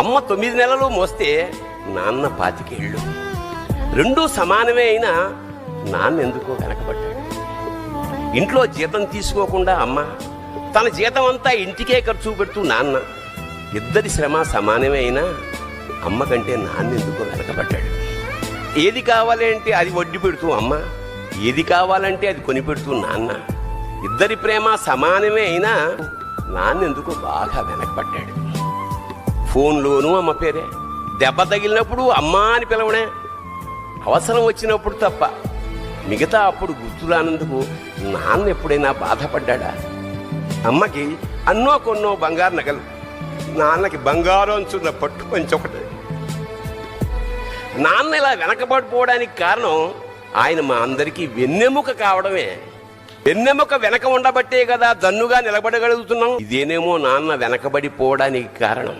అమ్మ తొమ్మిది నెలలు మోస్తే నాన్న పాతికేళ్ళు. రెండూ సమానమే అయినా నాన్న ఎందుకో వెనకబడ్డాడు. ఇంట్లో జీతం తీసుకోకుండా అమ్మ తన జీతం అంతా ఇంటికే ఖర్చు పెడుతూ నాన్న ఇద్దరి శ్రమ సమానమే అయినా అమ్మ కంటే నాన్న ఎందుకో వెనకబడ్డాడు. ఏది కావాలంటే అది వడ్డీ పెడుతూ అమ్మ ఏది కావాలంటే అది కొని పెడుతూ నాన్న ఇద్దరి ప్రేమ సమానమే అయినా నాన్న ఎందుకో బాగా వెనకబడ్డాడు. ఫోన్లోనూ అమ్మ పేరే. దెబ్బ తగిలినప్పుడు అమ్మ అని పిలవడే అవసరం వచ్చినప్పుడు తప్ప. మిగతా అప్పుడు గుర్తురానందుకు నాన్న ఎప్పుడైనా బాధపడ్డా అమ్మకి అన్నో కొన్నో బంగారు నగలు. నాన్నకి బంగారం అంచున్న పట్టు పంచొకటి నాన్న ఇలా వెనకబడిపోవడానికి కారణం ఆయన మా అందరికీ వెన్నెముక కావడమే. వెన్నెముక వెనక ఉండబట్టే కదా దన్నుగా నిలబడగలుగుతున్నాం. ఇదేనేమో నాన్న వెనకబడిపోవడానికి కారణం.